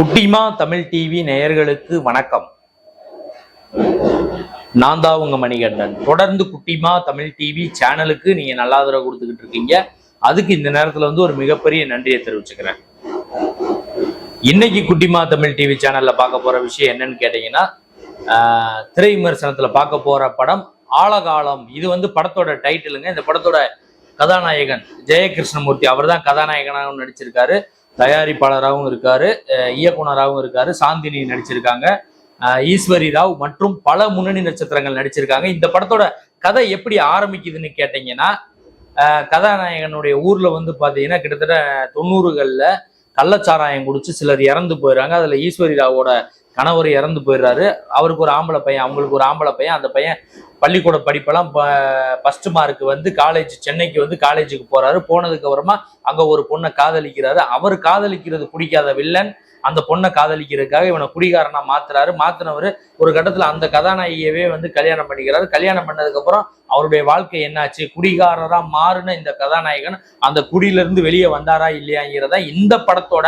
குட்டிமா தமிழ் டிவி நேயர்களுக்கு வணக்கம். நான் தான் உங்க மணிகண்டன். தொடர்ந்து குட்டிமா தமிழ் டிவி சேனலுக்கு நீங்க நல்லா ஆதரவு கொடுத்துக்கிட்டு இருக்கீங்க. அதுக்கு இந்த நேரத்துல வந்து ஒரு மிகப்பெரிய நன்றியை தெரிவிச்சுக்கிறேன். இன்னைக்கு குட்டிமா தமிழ் டிவி சேனல்ல பார்க்க போற விஷயம் என்னன்னு கேட்டீங்கன்னா ஆஹ், திரை விமர்சனத்துல பார்க்க போற படம் ஆழகாலம் இது வந்து படத்தோட டைட்டிலுங்க. இந்த படத்தோட கதாநாயகன் ஜெயகிருஷ்ணமூர்த்தி அவர் தான் கதாநாயகனாக நடிச்சிருக்காரு. தயாரிப்பாளராகவும் இருக்காரு இயக்குனராகவும் இருக்காரு சாந்தினி நடிச்சிருக்காங்க ஈஸ்வரி ராவ் மற்றும் பல முன்னணி நட்சத்திரங்கள் நடிச்சிருக்காங்க. இந்த படத்தோட கதை எப்படி ஆரம்பிக்குதுன்னு கேட்டீங்கன்னா கதாநாயகனுடைய ஊர்ல வந்து பாத்தீங்கன்னா கிட்டத்தட்ட தொண்ணூறுகள்ல கள்ளச்சாராயம் குடிச்சு சிலர் இறந்து போயிடுறாங்க. அதுல ஈஸ்வரி ராவோட கணவர் இறந்து போயிடுறாரு. அவருக்கு ஒரு ஆம்பளை பையன் அவங்களுக்கு ஒரு ஆம்பளை பையன் அந்த பையன் பள்ளிக்கூட படிப்பெல்லாம் ஃபர்ஸ்ட் மார்க் வந்து காலேஜ் சென்னைக்கு வந்து காலேஜுக்கு போறாரு. போனதுக்கு அப்புறமா அங்க ஒரு பொண்ணை காதலிக்கிறாரு. அவர் காதலிக்கிறது பிடிக்காத வில்லன் அந்த பொண்ணை காதலிக்கிறதுக்காக இவனை குடிகாரனா மாத்துறாரு. மாத்தினவர் ஒரு கட்டத்துல அந்த கதாநாயகியவே வந்து கல்யாணம் பண்ணிக்கிறாரு. கல்யாணம் பண்ணதுக்கு அப்புறம் அவருடைய வாழ்க்கை என்னாச்சு? குடிகாரரா மாறின இந்த கதாநாயகன் அந்த குடியில இருந்து வெளியே வந்தாரா இல்லையாங்கிறதா இந்த படத்தோட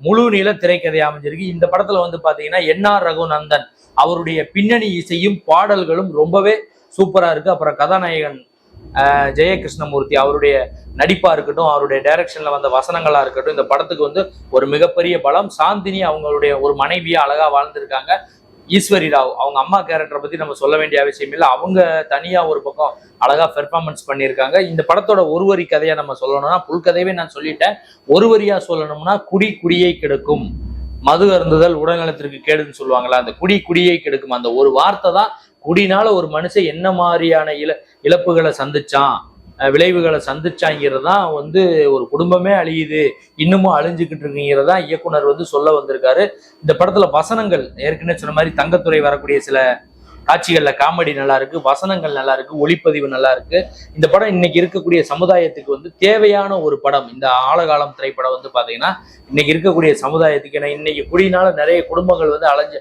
முழு நீள திரைக்கதை அமைஞ்சிருக்கு. இந்த படத்துல வந்து பாத்தீங்கன்னா என்ஆர் ரகுநந்தன் அவருடைய பின்னணி இசையும் பாடல்களும் ரொம்பவே சூப்பராக இருக்குது அப்புறம் கதாநாயகன் ஜெயகிருஷ்ணமூர்த்தி அவருடைய நடிப்பாக இருக்கட்டும் அவருடைய டைரக்ஷனில் வந்த வசனங்களாக இருக்கட்டும் இந்த படத்துக்கு வந்து ஒரு மிகப்பெரிய பலம். சாந்தினி அவங்களுடைய ஒரு மனைவியாக அழகாக வாழ்ந்திருக்காங்க. ஈஸ்வரி ராவ் அவங்க அம்மா கேரக்டரை பற்றி நம்ம சொல்ல வேண்டிய அவசியம் இல்லை. அவங்க தனியாக ஒரு பக்கம் அழகாக பெர்ஃபார்மன்ஸ் பண்ணியிருக்காங்க. இந்த படத்தோட ஒரு வரி கதையா நம்ம சொல்லணும்னா புல்கதையவே நான் சொல்லிட்டேன். ஒரு வரியாக சொல்லணும்னா குடி குடியை கெடுக்கும். மது அருந்துதல் உடல்நலத்திற்கு கேடுன்னு சொல்லுவாங்களா அந்த குடி குடியை கெடுக்கும். அந்த ஒரு வார்த்தை தான் குடினால ஒரு மனுஷன் என்ன மாதிரியான இழ இழப்புகளை சந்திச்சான் விளைவுகளை சந்திச்சாங்கிறது தான் வந்து ஒரு குடும்பமே அழியுது இன்னமும் அழிஞ்சுக்கிட்டு இருக்குங்கிறதா இயக்குனர் வந்து சொல்ல வந்திருக்காரு. இந்த படத்துல வசனங்கள் ஏற்கனவே சொன்ன மாதிரி தங்கத்துறை வரக்கூடிய சில காட்சிகள்ல காமெடி நல்லா இருக்கு வசனங்கள் நல்லா இருக்கு ஒளிப்பதிவு நல்லா இருக்கு. இந்த படம் இன்னைக்கு இருக்கக்கூடிய சமுதாயத்துக்கு வந்து தேவையான ஒரு படம். இந்த ஆழகாலம் திரைப்படம் வந்து பாத்தீங்கன்னா இன்னைக்கு இருக்கக்கூடிய சமுதாயத்துக்கு ஏன்னா இன்னைக்கு குடியினால நிறைய குடும்பங்கள் வந்து அலைஞ்சு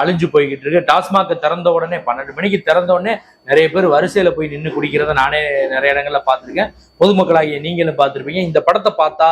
அழிஞ்சு போய்கிட்டு இருக்கு. டாஸ்மாக் திறந்த உடனே பன்னெண்டு மணிக்கு திறந்த உடனே நிறைய பேர் வரிசையில போய் நின்று குடிக்கிறத நானே நிறைய இடங்கள்ல பார்த்துருக்கேன். பொதுமக்களாகிய நீங்களும் பார்த்துருப்பீங்க. இந்த படத்தை பார்த்தா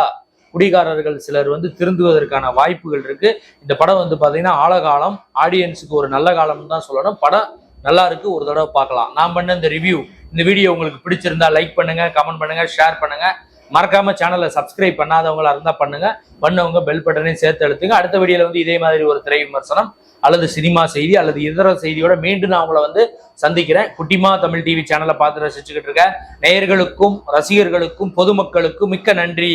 குடிகாரர்கள் சிலர் வந்து திருந்துவதற்கான வாய்ப்புகள் இருக்கு. இந்த படம் வந்து பார்த்தீங்கன்னா ஆழகாலம் ஆடியன்ஸுக்கு ஒரு நல்ல காலம்னு தான் சொல்லணும். படம் நல்லா இருக்கு ஒரு தடவை பார்க்கலாம். நான் பண்ண இந்த ரிவ்யூ இந்த வீடியோ உங்களுக்கு பிடிச்சிருந்தா லைக் பண்ணுங்க கமெண்ட் பண்ணுங்க ஷேர் பண்ணுங்க. மறக்காம சேனலை சப்ஸ்கிரைப் பண்ணாதவங்களா இருந்தா பண்ணுங்க. பண்ணவங்க பெல் பட்டனையும் சேர்த்து அழுத்துங்க. அடுத்த வீடியோல வந்து இதே மாதிரி ஒரு திரை விமர்சனம் அல்லது சினிமா செய்தி அல்லது இதர செய்தியோட மீண்டும் நான் உங்களை வந்து சந்திக்கிறேன். குட்டிமா தமிழ் டிவி சேனலை பார்த்து ரசிச்சுக்கிட்டு இருக்க. நேயர்களுக்கும் ரசிகர்களுக்கும் பொதுமக்களுக்கும் மிக்க நன்றி.